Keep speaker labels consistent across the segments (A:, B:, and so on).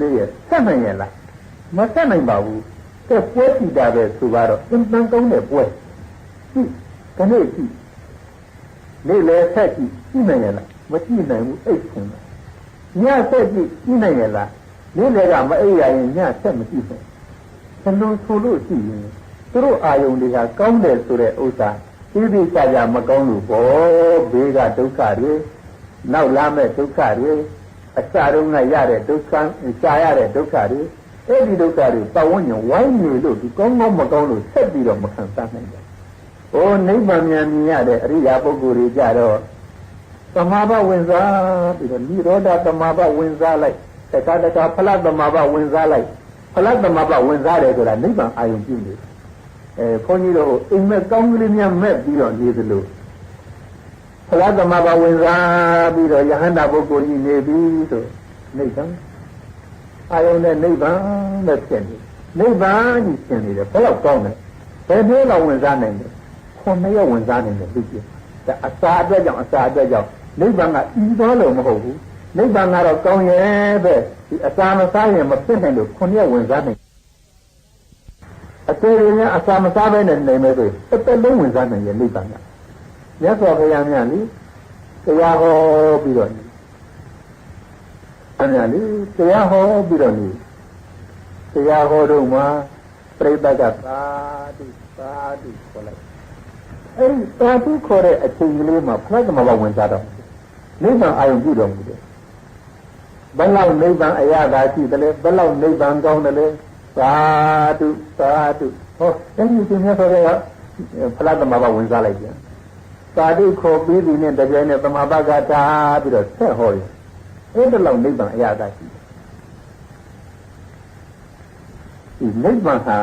A: လေးရဲ့ဆက်နိုင်ရဲ့လားမဆက်နိုင်ပါဘူးတဲ့ပွဲတည်တာပဲဆိုတော့အင်းတန်ကောင်းတဲ့ပွဲကြည့်ခဏကြည့်နေ့လေဆက်ကြည့်ကြည့်နိုင်ရဲ့လားမကြည့်နိုင်ဘူးအိတ်ခင်တယ်ညဆက်ကြည့်ကြည့်နိုင်ရဲ့လားနေ့လေကမအိပ်ရရင်ညဆက်မကြည့်ဘူးဘလို့ဆိုလို့ရှိရင်သူတို့အာယုန်တွေကကောင်းတယ်ဆိုတဲ့ဥစ္စာသိသိကြကြမကောင်းလို့ဘောဘေးကဒုက္ခတွေနောက်လာမဲ့ဒုက္ခတွေ အစတုန်းကရတဲ့ဒုက္ခရှားရတဲ့ဒုက္ခတွေအဲ့ဒီဒုက္ခတွေပတ်ဝန်းကျင်ဝိုင်းနေလို့ဒီကောင်းကောင်းမကောင်းလို့ဆက်ပြီးတော့မခံစားနိုင်ဘူး။အိုးနိဗ္ဗာန်မြန်မြင်ရတဲ့အရိယာပုဂ္ဂိုလ်တွေကြတော့သမာဘဝင်စားပြီးတော့និရောဓသမာဘဝင်စားလိုက်တခါတခါဖလသမာဘဝင်စားလိုက်ဖလသမာဘဝင်စားတယ်ဆိုတာနိဗ္ဗာန်အာယုံပြုနေတယ်အဲဘုန်းကြီးတို့အိမ်မက်ကောင်းကလေးများမဲ့ပြီးတော့နေသလို ဖလသမာဘဝင်စားပြီးတော့ယဟန္တာပုဂ္ဂိုလ်ကြီးနေပြီဆိုနိဗ္ဗာန်အာယုံနဲ့နိဗ္ဗာန်နဲ့ဖြစ်နေနိဗ္ဗာန်ကြီးဖြစ်နေတယ်ဘယ်တော့ကောင်းလဲဘယ်နည်းလောက်ဝင်စားနိုင်လဲခွန်မရဝင်စားနိုင်တယ်သိကြဒါအစာအတွက်ကြောင့်အစာအတွက်ကြောင့်နိဗ္ဗာန်ကဤတော်လို့မဟုတ်ဘူးနိဗ္ဗာန်ကတော့ကောင်းရဲ့ပဲဒီအစာမစားရင်မဖြစ်နိုင်လို့ခွန်ရဝင်စားနိုင်အသေးရင်းအစာမစားဘဲနဲ့နေမယ်ဆိုအသက်လုံးဝင်စားနိုင်ရဲ့နိဗ္ဗာန်က မြတ်စွာဘုရားမြတ်လေတရားဟောပြီးတော့အဲ့ဒါလေတရားဟောပြီးတော့နေတရားဟောတော့မှပြိဿကသာတိသာတိခေါ်လိုက်အဲ့ဒီသာတိခေါ်တဲ့အချိန်ကလေးမှာဖလိုက်သမဘဝင်စားတော့နိဗ္ဗာန်အာရုံပြုတော်မူတယ်ဘယ်လောက်နိဗ္ဗာန်အရသာရှိတယ်လဲဘယ်လောက်နိဗ္ဗာန်ကောင်းတယ်လဲသာတုသာတုဟောအဲ့ဒီရှင်မြတ်စွာဘုရားဖလိုက်သမဘဝင်စားလိုက်ပြန် သာတိခေါ်ပြီးပြီနဲ့တကယ်နဲ့သမဘကတာပြီးတော့ဆက်ဟောတယ်အဲ့ဒါလောက်နိဗ္ဗာန်အရသာရှိတယ်ဒီနိဗ္ဗာန်ဟာ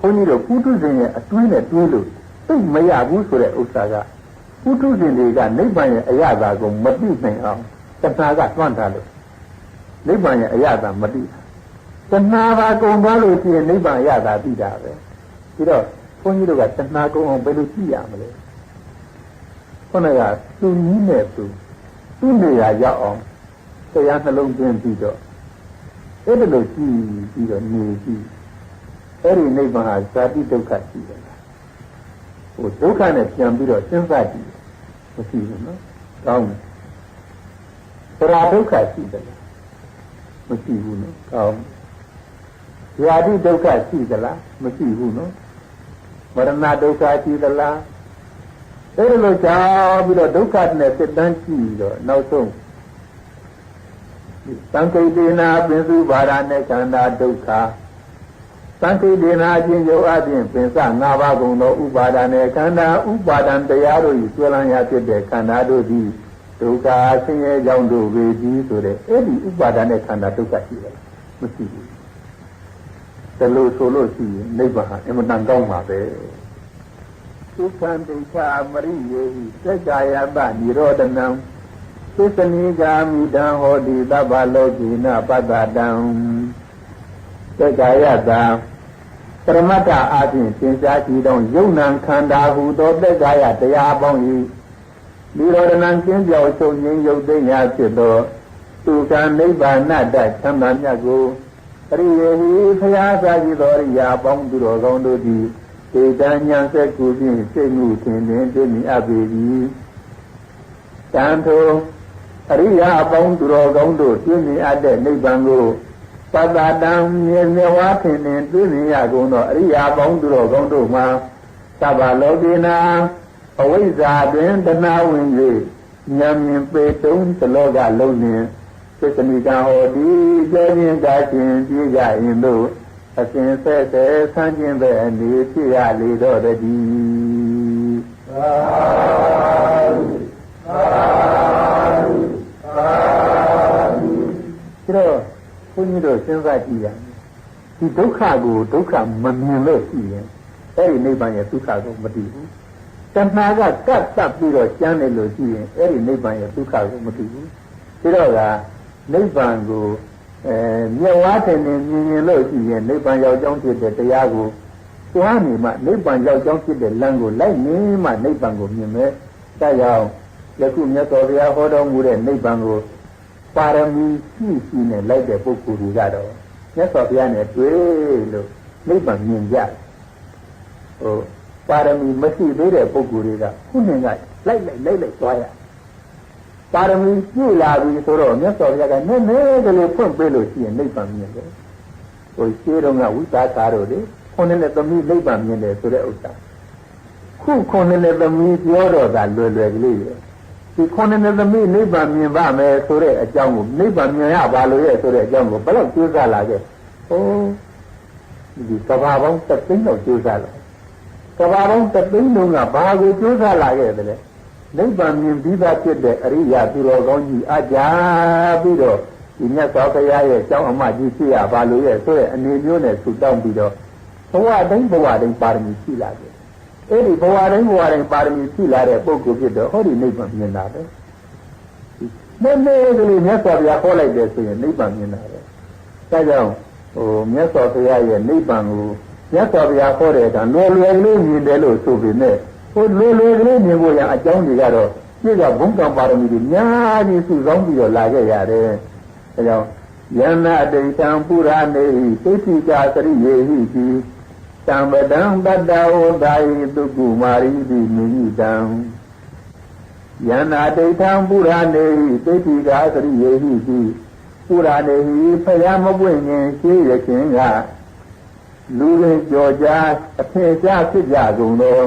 A: ဘုန်းကြီးတို့ပုထုဇဉ်ရဲ့အတွင်းနဲ့တွဲလို့သိမရဘူးဆိုတဲ့ဥစ္စာကပုထုဇဉ်တွေကနိဗ္ဗာန်ရဲ့အရသာကိုမသိနိုင်အောင်တဏှာကတွန်းထားလို့နိဗ္ဗာန်ရဲ့အရသာမသိတာတဏှာပါကုန်သွားလို့ရှိရင်နိဗ္ဗာန်အရသာသိတာပဲပြီးတော့ဘုန်းကြီးတို့ကတဏှာကုန်အောင်ဘယ်လိုကြည့်ရမလဲ ခုနကသူကြီးနဲ့သူသူ့နေရာရောက်အောင်တရားနှလုံးသွင်းပြီးတော့အဲ့ဒါလိုကြည့်ပြီးတော့နေကြည့်အဲ့ဒီနိဗ္ဗာန်ဟာဇာတိဒုက္ခရှိတယ်ဟိုဒုက္ခနဲ့ပြန်ပြီးတော့စဉ်းစားကြည့်မရှိဘူးနော်ကောင်းတယ်သရာဒုက္ခရှိတယ်မရှိဘူးနော်ကောင်းဇာတိဒုက္ခရှိသလားမရှိဘူးနော်မရဏဒုက္ခရှိသလား အဲ့လိုကြောင့်ပြီးတော့ဒုက္ခနဲ့စိတ်တန်းကြည့်တော့နောက်ဆုံးသံခိတေနာပင်စုဘာရနဲ့ခန္ဓာဒုက္ခသံခိတေနာခြင်းယောအပြင်ပင်စ၅ပါးကုန်သောဥပါဒာနဲ့ခန္ဓာဥပါဒံတရားတို့၏ဆွဲလန်းရဖြစ်တဲ့ခန္ဓာတို့သည်ဒုက္ခဆင်းရဲကြောင့်တို့ပေသည်ဆိုတဲ့အဲ့ဒီဥပါဒာနဲ့ခန္ဓာဒုက္ခရှိတယ်မရှိဘူးဒါလို့ဆိုလို့ရှိရင်နိဗ္ဗာန်ဟာအမှန်တန်ကောင်းပါပဲ ဒုက္ခဒုက္ခမရိယေဟိစัจ jaya ပនិရောဓနံသစ္စနိဂာမိတံဟောတိသဗ္ဗလောကိနပတ္တတံသက္ကာယတာပရမတ္ထအာဖြင့်သင်္ချာကြည်သောယုံနံခန္ဓာဟုသောသက္ကာယတရားပေါင်း၏နိရောဓနံကျင်းပြောက်ချုပ်ငြိမ်းယုတ်သိညာဖြစ်သောသူကံနိဗ္ဗာန်တချမ်းသာမြတ်ကိုပရိယေဟိဖျားစာကြည်သောရိယာပေါင်းသူတော်ကောင်းတို့သည်ေ တံညာဆက်ကူဖြင့်စိတ်မှုထင်ထင်သိမြင်အပ်ပေသည်တန်ထိုအရိယာအပေါင်းသူတော်ကောင်းတို့သိမြင်အပ်တဲ့နိဗ္ဗာန်ကိုပတ္တတံမြေမြဝါထင်ထင်သိမြင်ရကုန်သောအရိယာပေါင်းသူတော်ကောင်းတို့မှာသဗ္ဗလောကေနာအဝိဇ္ဇာတွင်တဏှာဝင်၍ဉာဏ်မြင်ပေတုံးသလောကလုံးလင်သစ္စမိကဟောတိကျေခြင်းကားခြင်းပြည့်ကြရင်တို့ အစဉ်ဆက်ဆက်ဆန်းကျင်တဲ့အနေဖြစ်ရလေတော့တည်းသာသာသာဒါဘုန်းကြီးတို့စဉ်းစားကြည့်ရမယ်ဒီဒုက္ခကိုဒုက္ခမမြင်လို့ရှိရင်အဲ့ဒီနိဗ္ဗာန်ရဲ့ဒုက္ခကိုမတည်ဘူးတဏှာကကတ်တတ်ပြီးတော့ကျမ်းတယ်လို့ရှိရင်အဲ့ဒီနိဗ္ဗာန်ရဲ့ဒုက္ခကိုမတည်ဘူးဒါတော့ကနိဗ္ဗာန်ကို အဲမြတ်ဝါတယ်နဲ့မြင်ရင်လို့ရှိရင်နိဗ္ဗာန်ရောက်ကြောင်းဖြစ်တဲ့တရားကိုသွားနေမှနိဗ္ဗာန်ရောက်ကြောင်းဖြစ်တဲ့လမ်းကိုလိုက်နေမှနိဗ္ဗာန်ကိုမြင်မယ်။ဒါကြောင့်ယခုမြတ်စွာဘုရားဟောတော်မူတဲ့နိဗ္ဗာန်ကိုပါရမီရှိရှိနဲ့လိုက်တဲ့ပုဂ္ဂိုလ်တွေကတော့မြတ်စွာဘုရားနဲ့တွေ့လို့နိဗ္ဗာန်မြင်ကြတယ်ဟိုပါရမီမရှိသေးတဲ့ပုဂ္ဂိုလ်တွေကခုနှင်ကလိုက်လိုက်လိုက်လိုက်သွားရ ပါရမီပြည့်လာပြီဆိုတော့မြတ်စွာဘုရားကနည်းနည်းကလေးဖွင့်ပေးလို့ရှိရင်နိဗ္ဗာန်မြင်တယ်ဟိုရှင်းတော့ကဝိသကာတို့လေခုနှစ်နဲ့သမီးနိဗ္ဗာန်မြင်တယ်ဆိုတဲ့ဥစ္စာခုခုနှစ်နဲ့သမီးပြောတော့တာလွယ်လွယ်ကလေးပဲဒီခုနှစ်နဲ့သမီးနိဗ္ဗာန်မြင်ပါမယ်ဆိုတဲ့အကြောင်းကိုနိဗ္ဗာန်မြင်ရပါလို့ရဲ့ဆိုတဲ့အကြောင်းကိုဘယ်တော့ကြိုးစားလာခဲ့ဟိုဒီကဘာပေါင်းတစ်သိန်းတော့ကြိုးစားလာကဘာပေါင်းတစ်သိန်းလုံးကဘာကိုကြိုးစားလာခဲ့တယ်လဲ နိဗ္ဗာန်မြင်ပြီးသားဖြစ်တဲ့အရိယာသူတော်ကောင်းကြီးအကြပြီးတော့ဒီမြတ်စွာဘုရားရဲ့ကျောင်းအမကြီးဖြစ်ရပါလို့ရဲ့ဆိုတဲ့အနေမျိုးနဲ့ဆူတောင်းပြီးတော့ဘဝတိုင်းဘဝတိုင်းပါရမီရှိလာတယ်အဲ့ဒီဘဝတိုင်းဘဝတိုင်းပါရမီရှိလာတဲ့ပုဂ္ဂိုလ်ဖြစ်တော့ဟောဒီနိဗ္ဗာန်မြင်တာပဲနည်းနည်းကလေးမြတ်စွာဘုရားဟောလိုက်တယ်ဆိုရင်နိဗ္ဗာန်မြင်တာပဲဒါကြောင့်ဟိုမြတ်စွာဘုရားရဲ့နိဗ္ဗာန်ကိုမြတ်စွာဘုရားဟောတဲ့အခါလွယ်လွယ်ကလေးမြင်တယ်လို့ဆိုပေမဲ့ ဟိုလွယ်လွယ်ကလေးမြင်ဖို့ရအကြောင်းတွေကတော့ပြည့်ကဘုံကံပါရမီတွေများကြီးစုဆောင်းပြီးတော့လာခဲ့ရတယ်ဒါကြောင့်ယန္နာဒိဋ္ဌံပုရာနေသိတိကာသရိယေဟိတိတံပဒံတတ္တဝဒာယိတုကုမာရိတိမိတံယန္နာဒိဋ္ဌံပုရာနေသိတိကာသရိယေဟိတိပုရာနေဟိဖယားမပွင့်ရင်ရှိရခြင်းကလူရင်းကြော်ကြားအဖေကြားဖြစ်ကြကုန်သော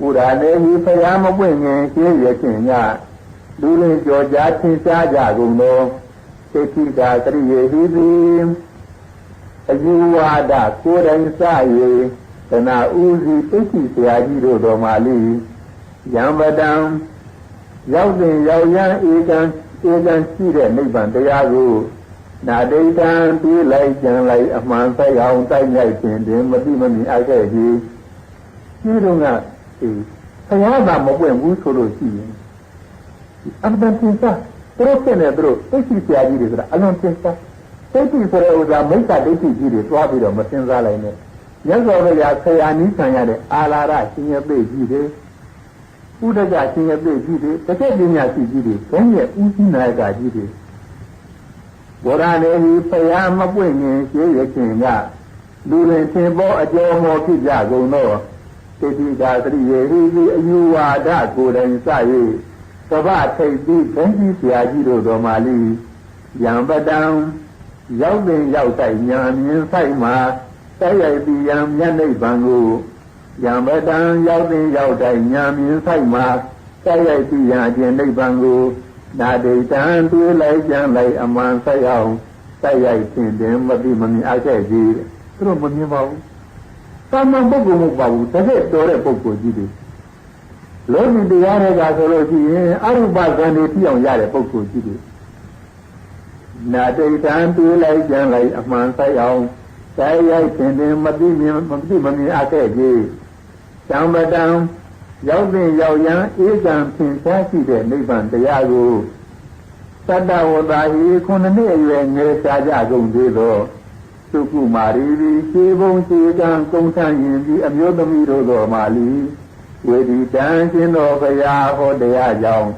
A: ပုရာနေဟိဖယားမပွင့်ရင်ရှိရခြင်းကလူရင်းကြော်ကြားထင်ရှားကြကုန်သောသိတိကာသရိယေဟိတိအယူဝါဒကိုယ်တိုင်စ၍သနာဥစီသိတိဆရာကြီးတို့တော်မှာလိယံပတံရောက်တဲ့ရောက်ရန်ဧကံဧကံရှိတဲ့နိဗ္ဗာန်တရားကိုနာဒိဋ္ဌံပြေးလိုက်ကြံလိုက်အမှန်ဆိုင်အောင်တိုက်ရိုက်ခြင်းတွင်မတိမမီအပ်ခဲ့ကြီးဒီတော့ကဒီ ဘုရားသာမပွင့်ဘူးဆိုလို့ရှိရင်အမှန်တင်စားသူတို့ဖြစ်နေသူတို့သိတိဆရာကြီးတွေဆိုတာအလွန်တင်စားဒိဋ္ဌိဆိုတဲ့ဥစ္စာမိစ္ဆာဒိဋ္ဌိကြီးတွေတွားပြီးတော့မစဉ်းစားလိုက်နဲ့မြတ်စွာဘုရားဆရာနီးဆံရတဲ့အာလာရရှင်ရပိတ်ကြီးတွေဥဒကရှင်ရပိတ်ကြီးတွေတကယ့်ပညာရှိကြီးတွေဘုန်းရဲ့ဥသိနာယကကြီးတွေဘောရနေဟိဖယားမပွင့်ရင်ရှင်းရခြင်းကလူရင်သင်ပေါ်အကျော်မောဖြစ်ကြကုန်တော့ တိတိကာသရိယေဟိဒီအယူဝါဒကိုယ်တိုင်စ၍ကဗ္ဗထိတ်ပြီးဘုန်းကြီးဆရာကြီးတို့တော်မာလီယံပတံရောက်တဲ့ရောက်တိုင်းညာမြင်ဆိုင်မှာတိုက်ရိုက်ပြီးယံမြတ်နိဗ္ဗာန်ကိုယံပတံရောက်တဲ့ရောက်တိုင်းညာမြင်ဆိုင်မှာတိုက်ရိုက်ပြီးယံအကျင့်နိဗ္ဗာန်ကိုနာဒိတံတွေးလိုက်ကြံလိုက်အမှန်ဆိုင်အောင်တိုက်ရိုက်ခြင်းတင်မတိမမြင်အပ်ခဲ့ကြီးသူတို့မမြင်ပါဘူး တာမန်ပုဂ္ဂိုလ်မဟုတ်ပါဘူးတကယ်တော်တဲ့ပုဂ္ဂိုလ်ကြီးတွေလောကီတရားတွေကဆိုလို့ရှိရင်အရုပဇန်တွေပြည့်အောင်ရတဲ့ပုဂ္ဂိုလ်ကြီးတွေနာတိတံတွေးလိုက်ကြံလိုက်အမှန်ဆိုင်အောင်တိုက်ရိုက်ခြင်းတင်မတိမြင်မတိမမြင်အပ်ခဲ့ကြီးသံပတံရောက်တဲ့ရောက်ရန်ဧကံဖြင့်ရှားရှိတဲ့နိဗ္ဗာန်တရားကိုသတ္တဝတ္တာဟိခုနှစ်နှစ်အရွယ်ငယ်ရှားကြကုန်သေးသော သုကုမာရီဒီခြေဘုံခြေကံကုံထမ်းရင်ဒီအမျိုးသမီးတို့တော်မာလီဝေဒီတံရှင်တော်ဘုရားဟောတရားကြောင့်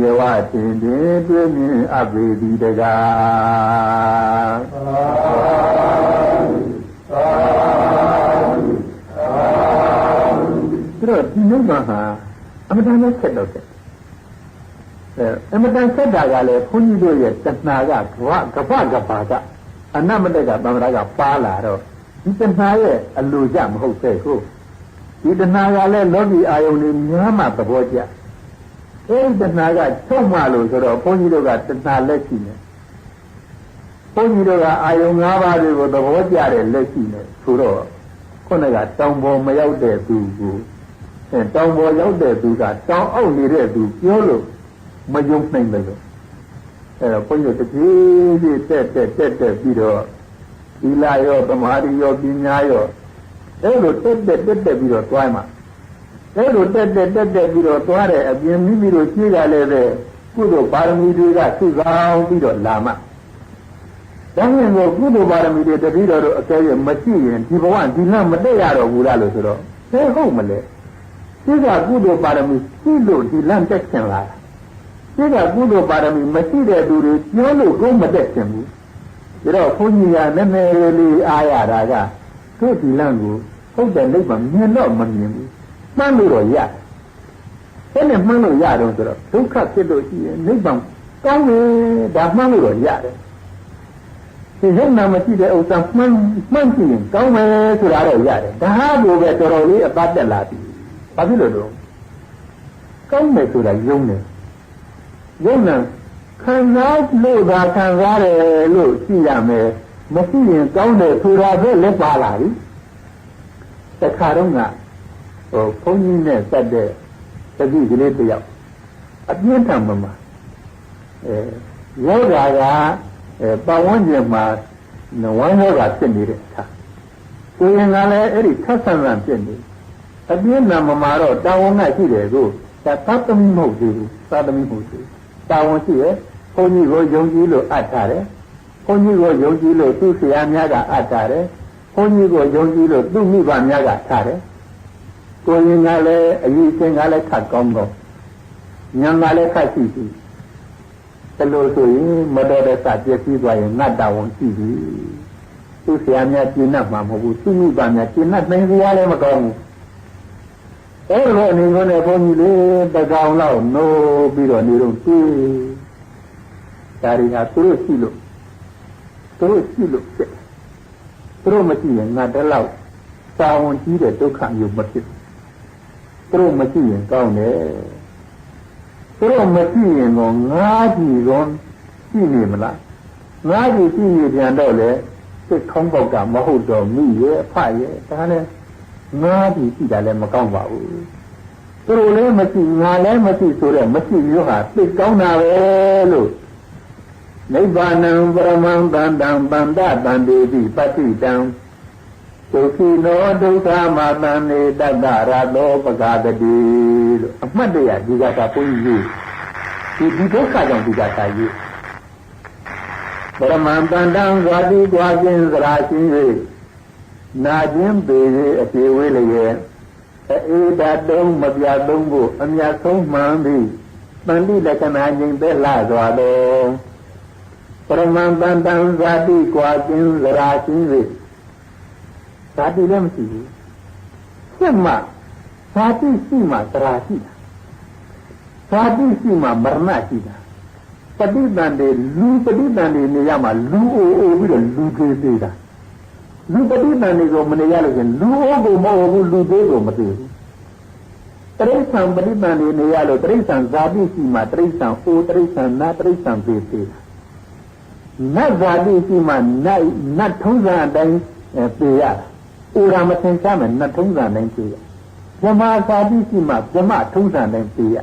A: ယေဝတင်တင်တွေ့မြင်အပ်ပေသည်တကားသူတို့ဒီနိဗ္ဗာန်ဟာအမတန်နဲ့ဆက်တော့တယ်အဲအမတန်ဆက်တာကလည်းဘုန်းကြီးတို့ရဲ့တဏှာကကဘကဘကဘာက အနမတက်ကသံဃာကပါလာတော့ဒီတဏှာရဲ့အလိုကြမဟုတ်သေးဘူးဒီတဏှာကလည်းလောကီအာယုန်တွေများမှသဘောကျအဲဒီတဏှာကချုပ်မှလို့ဆိုတော့ဘုန်းကြီးတို့ကတဏှာလက်ရှိနေဘုန်းကြီးတို့ကအာယုန်၅ပါးတွေကိုသဘောကျတဲ့လက်ရှိနေဆိုတော့ခုနကတောင်ပေါ်မရောက်တဲ့သူကိုအဲတောင်ပေါ်ရောက်တဲ့သူကတောင်အောက်နေတဲ့သူပြောလို့မယုံနိုင်ဘူးလို့ အဲတော့ဘုန်းကြီးတို့တကြီးကြီးတက်တက်တက်တက်ပြီးတော့သီလရောသမာဓိရောပညာရောအဲလိုတက်တက်တက်တက်ပြီးတော့တွားမှာအဲလိုတက်တက်တက်တက်ပြီးတော့တွားတဲ့အပြင်မိမိတို့ရှိကြလဲတဲ့ကုသိုလ်ပါရမီတွေကစုဆောင်ပြီးတော့လာမှာဒါနဲ့ကိုကုသိုလ်ပါရမီတွေတတိတော်တို့အကဲရမရှိရင်ဒီဘဝဒီလမတက်ရတော့ဘူးလားလို့ဆိုတော့ဘယ်ဟုတ်မလဲဒီကကုသိုလ်ပါရမီရှိလို့ဒီလတက်ခင်လာတာ ဒီကကုသိုလ်ပါရမီမရှိတဲ့သူတွေပြောလို့ကိုမတက်ချင်ဘူးဒါတော့ဘုန်းကြီးကနည်းနည်းလေးအားရတာကသူ့ဒီလန့်ကိုဟုတ်တယ်လိမ့်မှာမြင်တော့မမြင်ဘူးမှန်းလို့တော့ရတယ်ဘယ်နဲ့မှန်းလို့ရတော့ဆိုတော့ဒုက္ခဖြစ်လို့ရှိရင်နိဗ္ဗာန်ကောင်းတယ်ဒါမှန်းလို့တော့ရတယ်ဒီရုပ်နာမရှိတဲ့ဥစ္စာမှန်းမှန်းကြည့်ရင်ကောင်းမယ်ဆိုတာတော့ရတယ်ဒါဟာဘိုးပဲတော်တော်လေးအပတ်တက်လာပြီဘာဖြစ်လို့လဲကောင်းမယ်ဆိုတာယုံတယ် ယုံတယ်ခံစားလို့သာခံစားတယ်လို့ရှိရမယ်မရှိရင်ကောင်းတယ်ဆိုတာပဲလက်ပါလာပြီတခါတော့ကဟိုဘုန်းကြီးနဲ့စက်တဲ့တတိကလေးတယောက်အပြင်းထန်မှာအဲယောဂါကအဲပတ်ဝန်းကျင်မှာနဝမ်းယောဂါဖြစ်နေတဲ့အခါကိုရင်ကလည်းအဲ့ဒီထပ်ဆန်းဆန်းဖြစ်နေအပြင်းထန်မှာတော့တာဝန်ကရှိတယ်ကိုဒါသတ္တမိမဟုတ်သေးဘူးသတ္တမိမဟုတ်သေး တာဝန်ရှိရဲ့ဘုန်းကြီးကိုယုံကြည်လို့အပ်ထားတယ်ဘုန်းကြီးကိုယုံကြည်လို့သူ့ဆရာများကအပ်ထားတယ်ဘုန်းကြီးကိုယုံကြည်လို့သူ့မိဘများကထားတယ်ကိုရင်ကလည်းအရေးချင်းကလည်းခတ်ကောင်းကောင်းညံကလည်းခတ်ရှိရှိတလို့ဆိုရင်မတော်တဲ့စပြည့်စည်သွားရင်ငတ်တာဝန်ရှိပြီသူဆရာများကျင့်တတ်မှာမဟုတ်ဘူးသူမိဘများကျင့်တတ်နိုင်စရာလည်းမကောင်းဘူး အဲ့လိုအနေနဲ့ဘုန်းကြီးလေးတကောင်လောက်နိုးပြီးတော့နေတော့တွေ့ဒါရီဟာသူတို့ရှိလို့သူတို့ရှိလို့ဖြစ်သူတို့မရှိရင်ငါတလောက်စာဝန်ကြီးတဲ့ဒုက္ခမျိုးမဖြစ်သူတို့မရှိရင်ကောင်းတယ်သူတို့မရှိရင်တော့ငါးကြီးကောရှိနေမလားငါးကြီးရှိနေပြန်တော့လေစိတ်ခေါင်းပေါက်ကမဟုတ်တော့မိရဲ့အဖရဲ့ဒါနဲ့ ငါးကြီးရှိတာလည်းမကောင်းပါဘူးသူတို့လည်းမရှိငါလည်းမရှိဆိုတော့မရှိမျိုးဟာသိကောင်းတာပဲလို့နိဗ္ဗာန်ပရမံတန်တံပန္တတန်တေတိပတ္တိတံဒုက္ခိနောဒုက္ခမာတန်နေတတ္တရတောပကာတတိလို့အမှတ်တရဒီကတာဘုန်းကြီးဒီဒီဒုက္ခကြောင့်ဒီကတာရေးပရမံတန်တံဇာတိကြွားခြင်းစရာရှင်း၍ နာခြင်းပေ၍အပြေဝေးလျက်အေဒတုံးမပြသုံးဖို့အမြတ်ဆုံးမှန်သည်တန်တိလက္ခဏာငြိမ်သက်လာစွာသောပရမံတန်တံဇာတိကြွားခြင်းစရာရှင်း၍ဇာတိလည်းမရှိဘူးစစ်မှဇာတိရှိမှသရာရှိတာဇာတိရှိမှမရဏရှိတာပฏิတန်တွေလူပฏิတန်တွေနေရမှာလူအိုအိုပြီးတော့လူသေးသေးတာ လူပฏิတန်တွေကိုမနေရလို့ရှင်လူအိုကိုမဟုတ်ဘူးလူသေးကိုမသေးဘူးတရိစ္ဆာန်ပฏิတန်တွေနေရလို့တရိစ္ဆာန်ဇာတိရှိမှတရိစ္ဆာန်အိုတရိစ္ဆာန်နာတရိစ္ဆာန်သေးသေးတာနတ်ဇာတိရှိမှနတ်နတ်ထုံးစံအတိုင်းပြေရတာဥရာမသင်္ချမယ်နတ်ထုံးစံတိုင်းပြေရဇမသာတိရှိမှဇမထုံးစံတိုင်းပြေရ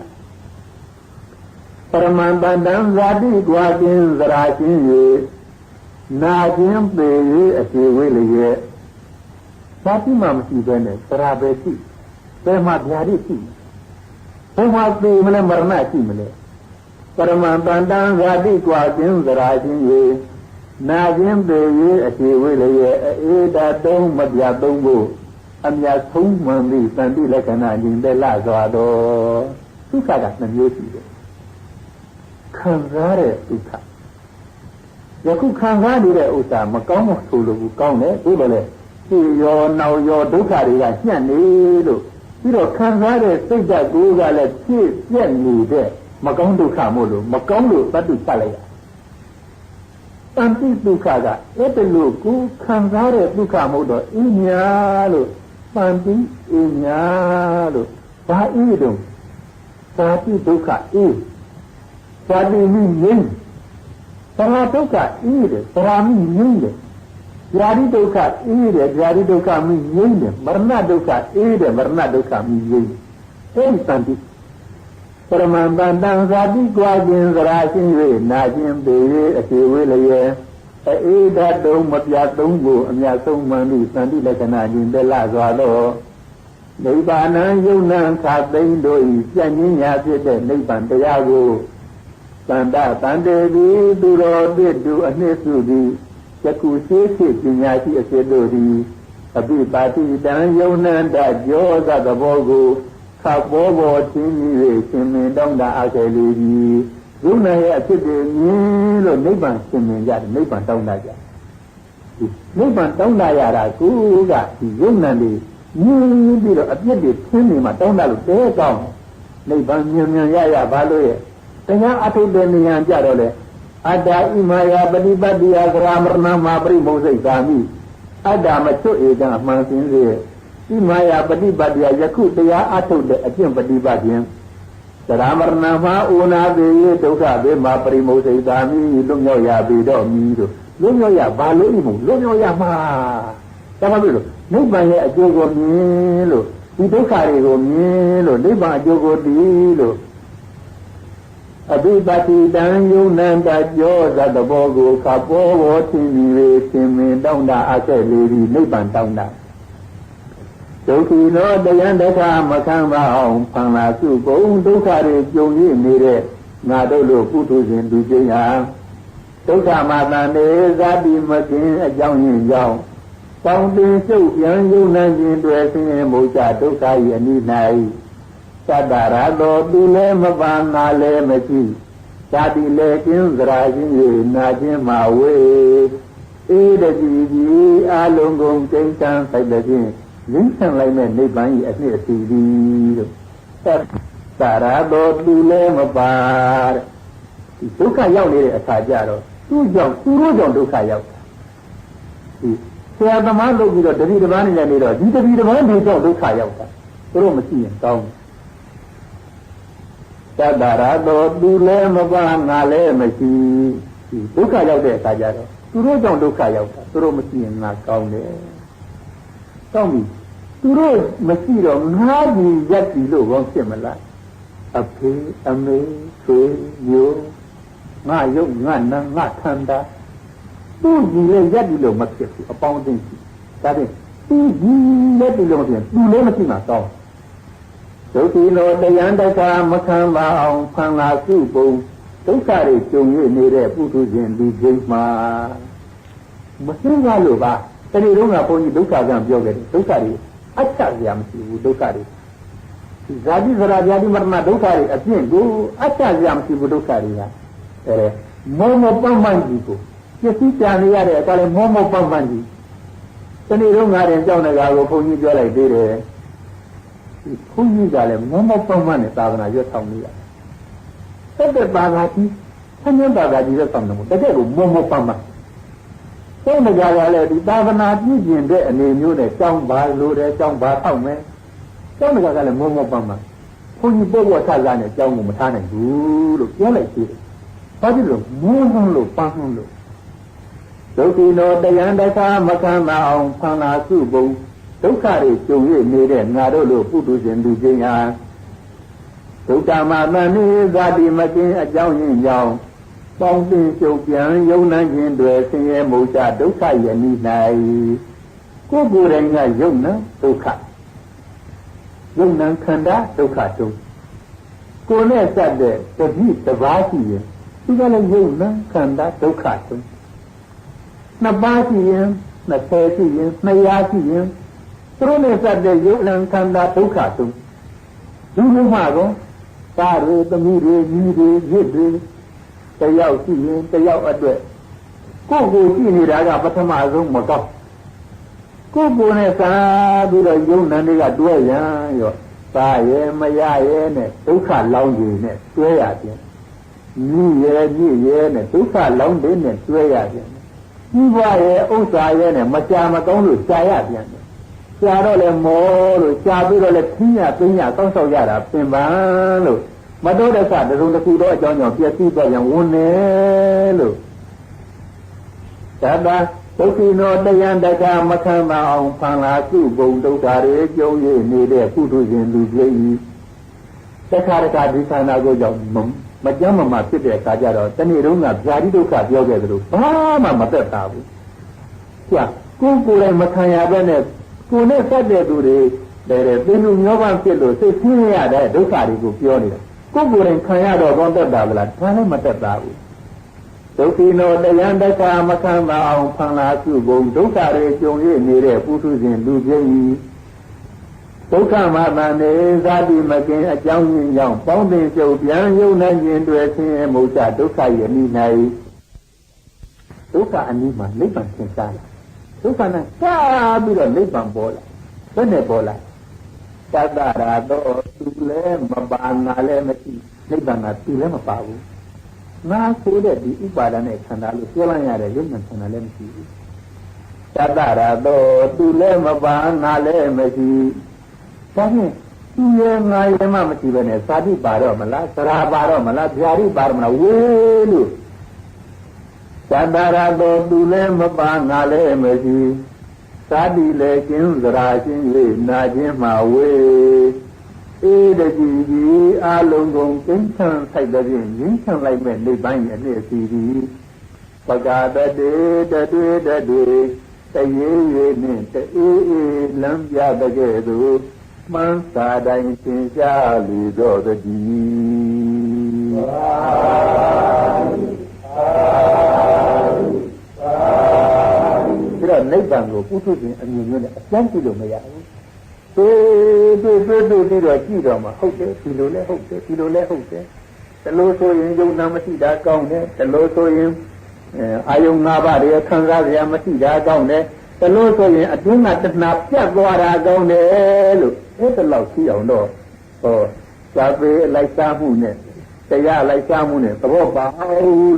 A: ပရမန္တတံဇာတိကွာခြင်းသရာခြင်း၍ နာခြင်းပေ၍အခြေဝေးလျက်ဇာတိမှမရှိဘဲနဲ့သရာပဲရှိဘယ်မှာဗျာတိရှိဘယ်မှာပေမလဲမရဏရှိမလဲပရမန္တတံဇာတိကွာခြင်းသရာခြင်း၍နာခြင်းပေ၍အခြေဝေးလျက်အေဒတုံးမပြသုံးဖို့အမြတ်ဆုံးမှန်သည့်တန်တိလက္ခဏာညီတဲ့လစွာတော်ဒုက္ခကနှမျိုးရှိတယ်ခံစားတဲ့ဒုက္ခ ယခုခံစားနေတဲ့ဥစ္စာမကောင်းမဆိုလို့ဘူးကောင်းတယ်ဒီလိုလေဒီရောနောက်ရောဒုက္ခတွေကညှက်နေလို့ပြီးတော့ခံစားတဲ့စိတ်ဓာတ်ကိုယ်ကလည်းဖြစ်ပြက်နေတဲ့မကောင်းဒုက္ခမို့လို့မကောင်းလို့တတ်တူချက်လိုက်ရတန်တိဒုက္ခကအဲ့တလို့ကိုခံစားတဲ့ဒုက္ခမဟုတ်တော့အင်းညာလို့တန်တိအင်းညာလို့ဘာအင်းတုံးသာတိဒုက္ခအင်းသာတိမိငင်း သရဒုက္ခအင်းတယ်သရာမိငင်းတယ်ဇာတိဒုက္ခအေးတယ်ဇာတိဒုက္ခမိငြိမ့်တယ်မရဏဒုက္ခအေးတယ်မရဏဒုက္ခမိငြိမ့်တယ်အဲဒီတန်တိပရမန္တန်တန်ဇာတိကြွားခြင်းသရာရှင်း၍နာခြင်းပေ၍အခြေဝေးလျက်အေးဓာတ်တုံးမပြတ်သုံးကိုအမြတ်ဆုံးမှန်သည့်သန္တိလက္ခဏာခြင်းတက်လာစွာသောနိဗ္ဗာန်ယုံနံခသိမ့်တို့၏ပြည့်ငင်းရာဖြစ်တဲ့နိဗ္ဗာန်တရားကို တန်တတန်တေသည်သူတော်တစ်တူအနှစ်စုသည်ယခုရှိရှိပညာရှိအစစ်တို့သည်အပိပါတိတံယုံနံတကြောသသဘောကိုခပ်ဘောဘောချင်းကြီး၍ရှင်မင်းတောင်းတာအကယ်လေးကြီးယုံနာရဲ့အဖြစ်တွေမြင်လို့နိဗ္ဗာန်ရှင်မြင်ကြတယ်နိဗ္ဗာန်တောင်းတကြဒီနိဗ္ဗာန်တောင်းတရတာကူကဒီယုံနာတွေမြင်ပြီးတော့အပြစ်တွေဆင်းနေမှတောင်းတလို့တဲကောင်းနိဗ္ဗာန်မြင်မြင်ရရဘာလို့ရဲ့ တရားအထုတဲ့နေရကြတော့လေအတ္တဣမယပฏิပတ်တိယကရာမရဏမပရိမုစိတ်သာမိအတ္တမချွတ်ဧကံအမှန်စင်းစေဣမယပฏิပတ်တိယယခုတရားအထုတဲ့အကျင့်ပฏิပတ်ခြင်းသရမရဏမဥနာပေယဒုက္ခဘေမပရိမုစိတ်သာမိလွတ်မြောက်ရပြီတော့မီတို့လွတ်မြောက်ရဘာလို့ဤမို့လွတ်မြောက်ရမှာတမပြီလို့နိဗ္ဗာန်ရဲ့အကျိုးကိုမြင်လို့ဒီဒုက္ခတွေကိုမြင်လို့နိဗ္ဗာန်အကျိုးကိုသိလို့ အဘိပတိတံယုံနံတကြောသတ္တဘောကိုခဘောဘောသင်ပြီးလေသင်မင်တောင်းတာအဆက်လေးဒီနိဗ္ဗာန်တောင်းတာဒုက္ခိနောတရားဒုက္ခမခံပါအောင်ဖန်လာစုကုန်ဒုက္ခတွေကြုံရနေတဲ့ငါတို့လိုပုထုဇဉ်လူချင်းဟာဒုက္ခမာတန်နေဇာတိမကင်အကြောင်းရင်းကြောင့်ပေါင်းတင်စုပ်ပြန်ယုံနိုင်ခြင်းတွေဆင်းရဲမှုကြဒုက္ခ၏အနိ၌ သတ္တရသောသူလည်းမပန်းနာလည်းမရှိဇာတိလည်းကျင်းစရာခြင်း၍နာခြင်းမှာဝေဧတတိကြီးအလုံးကုန်ကိဋ္တံဆိုင်တဲ့ခြင်းရင်းဆန်လိုက်မဲ့နိဗ္ဗာန်၏အနှစ်အစီဒီလို့သတ္တရသောသူလည်းမပါတဲ့ဒီဒုက္ခရောက်နေတဲ့အခါကျတော့သူ့ကြောင့်သူတို့ကြောင့်ဒုက္ခရောက်တာဒီဆရာသမားလုပ်ပြီးတော့တတိတပန်းနေနေတော့ဒီတတိတပန်းတွေကြောင့်ဒုက္ခရောက်တာသူတို့မရှိရင်ကောင်းတယ် တတရာတော်သူလည်းမပါငါလည်းမရှိဒီဒုက္ခရောက်တဲ့အခါကျတော့သူတို့ကြောင့်ဒုက္ခရောက်တာသူတို့မရှိရင်ငါကောင်းတယ်ကောင်းပြီသူတို့မရှိတော့ငါးကြီးရက်ပြီလို့ဘောဖြစ်မလားအဖေအမေဆွေမျိုးငါယုတ်ငါနံငါခန္ဓာသူ့ကြီးလည်းရက်ပြီလို့မဖြစ်ဘူးအပေါင်းအသင်းရှိဒါဖြင့်သူ့ကြီးလည်းပြီလို့မဖြစ်သူလည်းမရှိမှကောင်း ဒုက္ခိနောတရားတက္ကမခံပါအောင်ဖန်လာစုပုံဒုက္ခတွေကြုံရနေတဲ့ပုထုဇဉ်လူကြီးမှာမစင်းရလို့ပါတနေ့တုန်းကဘုန်းကြီးဒုက္ခကံပြောခဲ့တယ်ဒုက္ခတွေအ ච් ချစရာမရှိဘူးဒုက္ခတွေဇာတိဇရာဇာတိမရဏဒုက္ခတွေအပြည့်ကိုအ ච් ချစရာမရှိဘူးဒုက္ခတွေကအဲမောမောပန်းပန်းကြီးကိုပစ္စည်းကြံနေရတဲ့အခါလဲမောမောပန်းပန်းကြီးတနေ့တုန်းကတည်းကြောက်နေတာကိုဘုန်းကြီးပြောလိုက်သေးတယ် ဘုန်းကြီးကလည်းမောမောပန်းပန်းနဲ့သာသနာရွတ်ဆောင်နေရတယ်တက်တဲ့ပါသာကြီးဆင်းရဲပါသာကြီးရွတ်ဆောင်တယ်မို့တကယ်ကိုမောမောပန်းပန်းသိနေကြရလဲဒီသာသနာပြည့်ကျင်တဲ့အနေမျိုးနဲ့ကြောင်းပါလို့တယ်ကြောင်းပါထောက်မယ်ကြောင်းနေကြကလည်းမောမောပန်းပန်းဘုန်းကြီးပို့ဖို့ဆဆနဲ့ကြောင်းကိုမထားနိုင်ဘူးလို့ပြောလိုက်သေးတယ်ဘာဖြစ်လို့မုန်းနှလို့ပန်းနှလို့ဒုက္ခိနောတရားတက္ကမခံမအောင်ဖန်လာစုပုံ ဒုက္ခတွေကြုံရနေတဲ့ငါတို့လိုပုထုဇဉ်လူချင်းဟာဒုက္ခမှာတန်နေဇာတိမကင်းအကြောင်းရင်းကြောင့်ပေါင်းတင်ကြုံပြန်ယုံနိုင်ခြင်းတွေဆင်းရဲမှုကြဒုက္ခယနိ၌ကိုယ်ကိုယ်တိုင်ကယုံနာဒုက္ခယုံနာခန္ဓာဒုက္ခတုံးကိုယ်နဲ့စတဲ့တတိတဘာရှိရင်ဒီကလည်းယုံနာခန္ဓာဒုက္ခတုံးနှစ်ပါးရှိရင်နှစ်ဆယ်ရှိရင်နှစ်ရာရှိရင် သူတို့နဲ့စတဲ့ယုံနာခန္ဓာဒုက္ခတုံးဒီလိုမှတော့သားတွေသမီးတွေညီတွေရစ်တွေတယောက်ရှိရင်တယောက်အတွက်ကိုယ့်ကိုရှိနေတာကပထမဆုံးမကောက်ကိုယ်ကိုယ်နဲ့စားပြီးတော့ယုံနံတွေကတွဲရန်ရောသားရဲ့မရရဲ့နဲ့ဒုက္ခလောင်းကြီးနဲ့တွဲရပြန်ညီရဲ့ညီရဲ့နဲ့ဒုက္ခလောင်းတဲ့နဲ့တွဲရပြန်ကြီးပွားရဲ့ဥစ္စာရဲ့နဲ့မကြာမကောင်းလို့ကြာရပြန်တယ် ကြာတော့လေမောလို့ကြာပြီးတော့လေခင်းရပင်းရတောင်းဆောက်ရတာပင်ပန်းလို့မတော်တဲ့စတစုံတစ်ခုတော့အကြောင်းကြောင့်ပြည့်စည်သွားပြန်ဝင်နေလို့သတ္တဒုက္ခိနောတရားတက္ကမခံမအောင်ဖန်လာစုပုံဒုက္ခတွေကြုံရနေတဲ့ပုထုဇဉ်လူကြီးတခါတခါဒီခန္ဓာကိုကြောင့်မကြမ်းမမှဖြစ်တဲ့အခါကျတော့တနေ့တုန်းကဗျာတိဒုက္ခပြောခဲ့သလိုဘာမှမသက်သာဘူး။ကြာကိုယ်ကိုယ်တိုင်မခံရဘဲနဲ့ ကိုယ်နဲ့ဆက်တဲ့သူတွေတဲ့သင်လူမျိုးပန်းဖြစ်လို့စိတ်ဆင်းရဲရတဲ့ဒုက္ခတွေကိုပြောနေတာ။ကိုယ်ကိုယ်တိုင်ခံရတော့ကောင်းသက်တာဗလားဒါလည်းမသက်သာဘူး။ဒုက္ခိနောတရားတက္ကမခံမအောင်ဖန်လာစုပုံဒုက္ခတွေကြုံရနေတဲ့ပုထုဇဉ်လူကြီးတဒုက္ခမတန်နေဇာတိမကင်အကြောင်းရင်းကြောင့်ပေါင်းတင်ကျုပ်ပြန်ယုံနိုင်ခြင်းတွေဆင်းရဲမှုကြဒုက္ခရဲ့နိ၌ဒုက္ခအနည်းမှာနိဗ္ဗာန်သင်စားလာ ဒုက္ခနဲ့စာပြီးတော့နိဗ္ဗာန်ပေါ်လာဘယ်နဲ့ပေါ်လာသတ္တရာတော့သူလည်းမပါနာလည်းမရှိနိဗ္ဗာန်ကသူလည်းမပါဘူးငါဆိုတဲ့ဒီဥပါဒနဲ့ခန္ဓာလို့ပြောလိုက်ရတဲ့ယုံနာခန္ဓာလည်းမရှိဘူးသတ္တရာတော့သူလည်းမပါနာလည်းမရှိဒါဖြင့်သူရဲ့ငါရဲ့မှမရှိဘဲနဲ့သာတိပါတော့မလားသရာပါတော့မလားဗျာတိပါတော့မလားဝေးလို့ သတ္တရာတော့သူလည်းမပါငါလည်းမရှိသာတိလည်းကျင်းသရာချင်း၍နာခြင်းမှာဝေးအေးတကြီးကြီးအလုံးကုန်ကျင်းချမ်းဆိုင်တဲ့ဖြင့်ရင်းချမ်းလိုက်မဲ့နေပိုင်းရဲ့အနှစ်အစီဒီပကာတတေတတွေတတွေတရေရေနှင့်တအေးအေးလမ်းပြတဲ့ကဲ့သို့မှန်းစာတိုင်းသင်ရှားလူတော်တည်းပြီးတော့ နိဗ္ဗာန်ကိုပုထုဇဉ်အမြင်မျိုးနဲ့အကျဉ်းကြည့်လို့မရဘူးတွေ့တွေ့တွေ့တွေ့ပြီးတော့ကြည့်တော့မှဟုတ်တယ်ဒီလိုလဲဟုတ်တယ်ဒီလိုလဲဟုတ်တယ်တလို့ဆိုရင်ယုံနာမရှိတာကောင်းတယ်တလို့ဆိုရင်အာယုံ၅ပါးတွေခံစားရမရှိတာကောင်းတယ်တလို့ဆိုရင်အတွင်းကတဏှာပြတ်သွားတာကောင်းတယ်လို့အဲ့ဒါလောက်ရှိအောင်တော့ဟောသာပေလိုက်စားမှုနဲ့တရားလိုက်စားမှုနဲ့သဘောပေါက်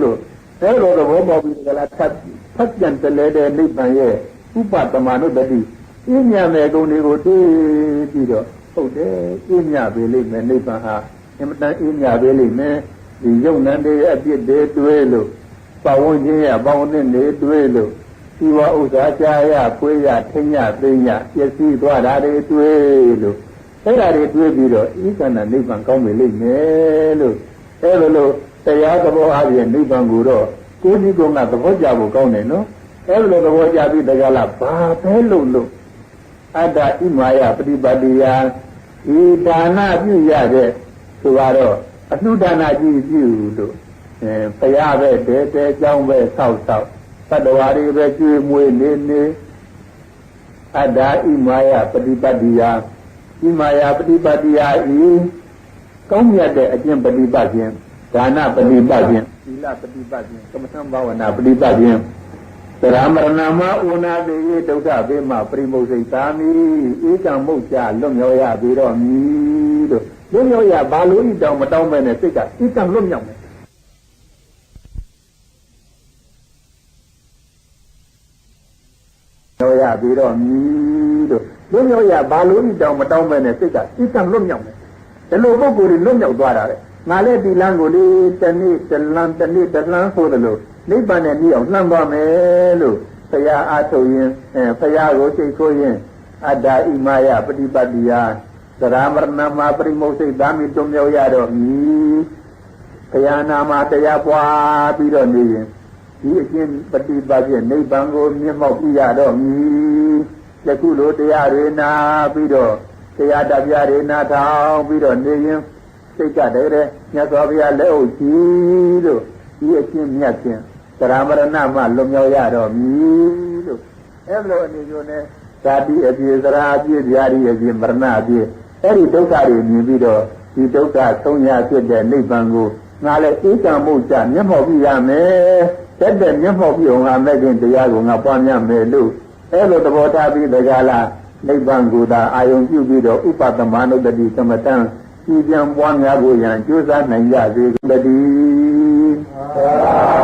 A: လို့အဲ့လိုသဘောပေါက်ပြီးကြလားထပ် ဖတ်ပြန်တလဲတဲ့နိဗ္ဗာန်ရဲ့ဥပဒမာနုတ္တိအင်းမြမယ်ဂုဏ်တွေကိုတွေးပြီးတော့ဟုတ်တယ်အင်းမြပေလိမ့်မယ်နိဗ္ဗာန်ဟာအင်မတန်အင်းမြပေလိမ့်မယ်ဒီယုံနံတွေအပြစ်တွေတွေးလို့ပဝန်းချင်းရပေါင်းတဲ့နေတွေးလို့ဒီဝဥစ္စာကြာရဖွေးရထင်းရသိညပျက်စီးသွားတာတွေတွေးလို့အဲ့ဒါတွေတွေးပြီးတော့ဤကန္နနိဗ္ဗာန်ကောင်းပြီလိမ့်မယ်လို့အဲ့လိုလို့တရားသဘောအပြင်နိဗ္ဗာန်ကိုတော့ ကိုယ်ဒီကောင်ကသဘောကျဖို့ကောင်းတယ်နော်အဲ့လိုသဘောကျပြီးတကလားဘာပဲလို့လို့အတ္တဣမာယပฏิပါတိယဤဒါနပြုရတဲ့ဆိုတော့အနုဒါနကြီးပြုလို့အဲဘုရားပဲတဲတဲအကြောင်းပဲဆောက်ဆောက်တတ္တဝါတွေပဲကျွေးမွေးနေနေအတ္တဣမာယပฏิပါတိယဣမာယပฏิပါတိယဤကောင်းမြတ်တဲ့အကျင့်ပฏิပတ်ခြင်းဒါနပฏิပတ်ခြင်း သီလပฏิပတ်ခြင်းကမ္မထံဘာဝနာပฏิပတ်ခြင်းသရမရဏမဥနာတိယေဒုက္ခဘေမပရိမုစိတ်သာမိဧကံမုတ်ချလွတ်မြောက်ရပြီတော့မည်တို့လွတ်မြောက်ရဘာလို့ဤတောင်မတောင်းမဲ့နဲ့စိတ်ကဧကံလွတ်မြောက်မယ်မြောက်ရပြီတော့မည်တို့လွတ်မြောက်ရဘာလို့ဤတောင်မတောင်းမဲ့နဲ့စိတ်ကဧကံလွတ်မြောက်မယ်ဒီလိုပုဂ္ဂိုလ်တွေလွတ်မြောက်သွားတာတဲ့ ငါလည်းဒီလမ်းကိုလေတနေ့တလမ်းတနေ့တလမ်းဆိုတယ်လို့နိဗ္ဗာန်နဲ့ပြီးအောင်လှမ်းသွားမယ်လို့ဘုရားအားထုတ်ရင်အဲဘုရားကိုစိတ်ဆိုးရင်အတ္တဣမာယပฏิပတ်တိယသရမရဏမပရိမုစိတ်သာမိတုံမြောက်ရတော့မည်ဘုရားနာမတရားပွားပြီးတော့နေရင်ဒီအကျင့်ပฏิပတ်ဖြင့်နိဗ္ဗာန်ကိုမြတ်မောက်ပြရတော့မည်ယခုလိုတရားတွေနာပြီးတော့တရားတရားတွေနာထောင်ပြီးတော့နေရင် စိတ်ကတည်းကမြတ်စွာဘုရားလက်အုပ်ကြည့်လို့ဒီအချင်းမြတ်ချင်းသရမရဏမှလွန်မြောက်ရတော့မည်လို့အဲ့လိုအနေမျိုးနဲ့ဇာတိအပြည့်သရာအပြည့်ဗျာတိအပြည့်မရဏအပြည့်အဲ့ဒီဒုက္ခတွေမြင်ပြီးတော့ဒီဒုက္ခဆုံးရဖြစ်တဲ့နိဗ္ဗာန်ကိုငါလည်းဧကံမှုကြမျက်မှောက်ပြရမယ်တက်တဲ့မျက်မှောက်ပြအောင်ငါမဲ့ခင်တရားကိုငါပွားများမယ်လို့အဲ့လိုသဘောထားပြီးတကလားနိဗ္ဗာန်ကိုသာအာယုံပြုပြီးတော့ဥပတမနုတ္တိသမတံ ကြည်ပြန်ပွားများဖို့ရန်ကြိုးစားနိုင်ကြစေတည်း